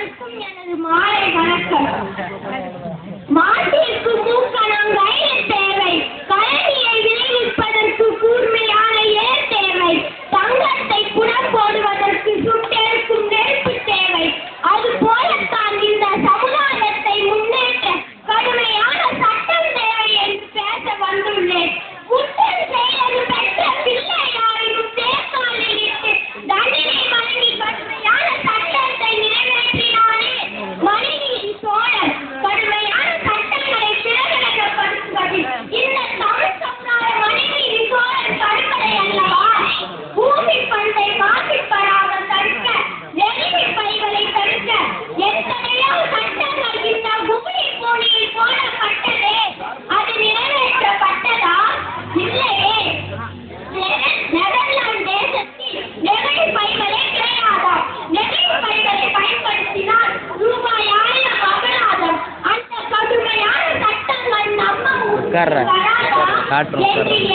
உங்கள் அனைவருக்கும் எனது மாலை வணக்கம். உட்கார்றேன். காட்டுறேன் உட்கார்றேன்.